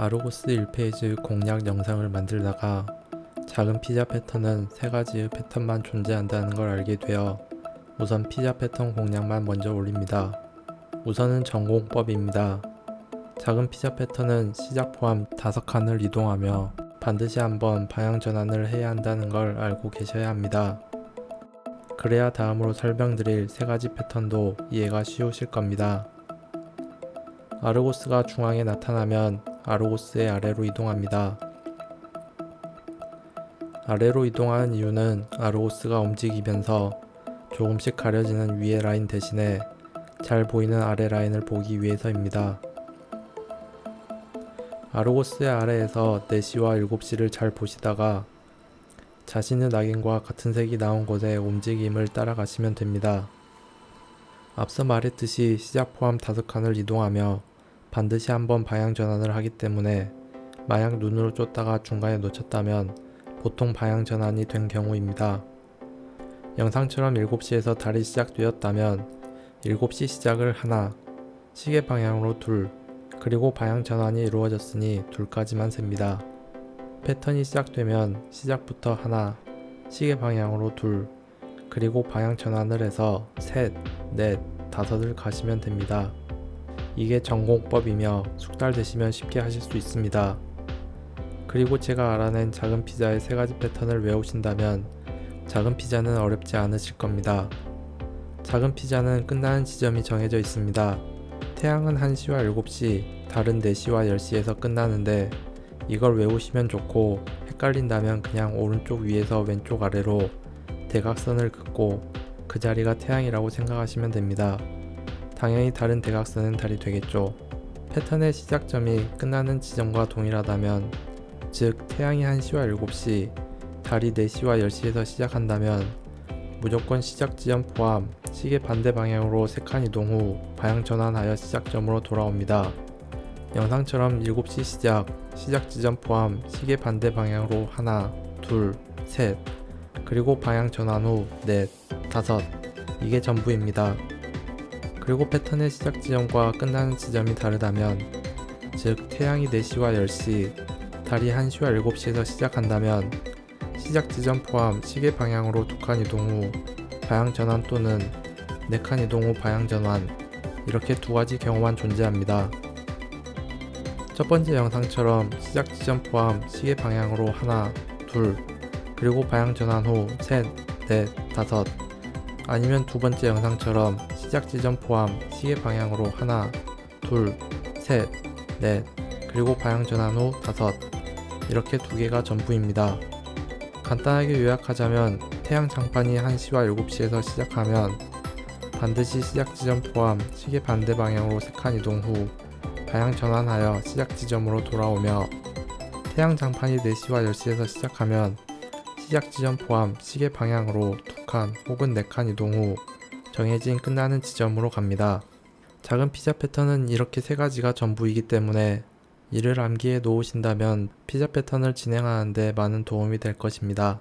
아르고스 1페이지 공략 영상을 만들다가 작은 피자 패턴은 세 가지의 패턴만 존재한다는 걸 알게 되어 우선 피자 패턴 공략만 먼저 올립니다. 우선은 전공법입니다. 작은 피자 패턴은 시작 포함 5칸을 이동하며 반드시 한번 방향 전환을 해야 한다는 걸 알고 계셔야 합니다. 그래야 다음으로 설명드릴 세 가지 패턴도 이해가 쉬우실 겁니다. 아르고스가 중앙에 나타나면 아르고스의 아래로 이동합니다. 아래로 이동하는 이유는 아르고스가 움직이면서 조금씩 가려지는 위의 라인 대신에 잘 보이는 아래 라인을 보기 위해서입니다. 아르고스의 아래에서 4시와 7시를 잘 보시다가 자신의 낙인과 같은 색이 나온 곳의 움직임을 따라가시면 됩니다. 앞서 말했듯이 시작 포함 5칸을 이동하며 반드시 한번 방향 전환을 하기 때문에 만약 눈으로 쫓다가 중간에 놓쳤다면 보통 방향 전환이 된 경우입니다. 영상처럼 7시에서 달이 시작되었다면 7시 시작을 하나, 시계 방향으로 둘, 그리고 방향 전환이 이루어졌으니 둘까지만 셉니다. 패턴이 시작되면 시작부터 하나, 시계 방향으로 둘, 그리고 방향 전환을 해서 셋, 넷, 다섯을 가시면 됩니다. 이게 전공법이며 숙달 되시면 쉽게 하실 수 있습니다. 그리고 제가 알아낸 작은 피자의 세 가지 패턴을 외우신다면 작은 피자는 어렵지 않으실 겁니다. 작은 피자는 끝나는 지점이 정해져 있습니다. 태양은 1시와 7시, 달은 4시와 10시에서 끝나는데 이걸 외우시면 좋고 헷갈린다면 그냥 오른쪽 위에서 왼쪽 아래로 대각선을 긋고 그 자리가 태양이라고 생각하시면 됩니다. 당연히 다른 대각선은 달이 되겠죠. 패턴의 시작점이 끝나는 지점과 동일하다면 즉 태양이 1시와 7시, 달이 4시와 10시에서 시작한다면 무조건 시작 지점 포함 시계 반대 방향으로 3칸 이동 후 방향 전환하여 시작점으로 돌아옵니다. 영상처럼 7시 시작, 시작 지점 포함 시계 반대 방향으로 하나, 둘, 셋, 그리고 방향 전환 후 넷, 다섯 이게 전부입니다. 그리고 패턴의 시작 지점과 끝나는 지점이 다르다면 즉 태양이 4시와 10시, 달이 1시와 7시에서 시작한다면 시작 지점 포함 시계 방향으로 두 칸 이동 후 방향 전환 또는 네 칸 이동 후 방향 전환 이렇게 두 가지 경우만 존재합니다. 첫 번째 영상처럼 시작 지점 포함 시계 방향으로 하나, 둘, 그리고 방향 전환 후 셋, 넷, 다섯 아니면 두 번째 영상처럼 시작 지점 포함 시계 방향으로 하나, 둘, 셋, 넷, 그리고 방향 전환 후 다섯 이렇게 두 개가 전부입니다. 간단하게 요약하자면 태양 장판이 1시와 7시에서 시작하면 반드시 시작 지점 포함 시계 반대 방향으로 3칸 이동 후 방향 전환하여 시작 지점으로 돌아오며 태양 장판이 4시와 10시에서 시작하면 시작 지점 포함 시계 방향으로 2 칸 혹은 4칸 이동 후 정해진 끝나는 지점으로 갑니다. 작은 피자 패턴은 이렇게 세 가지가 전부이기 때문에 이를 암기해 놓으신다면 피자 패턴을 진행하는데 많은 도움이 될 것입니다.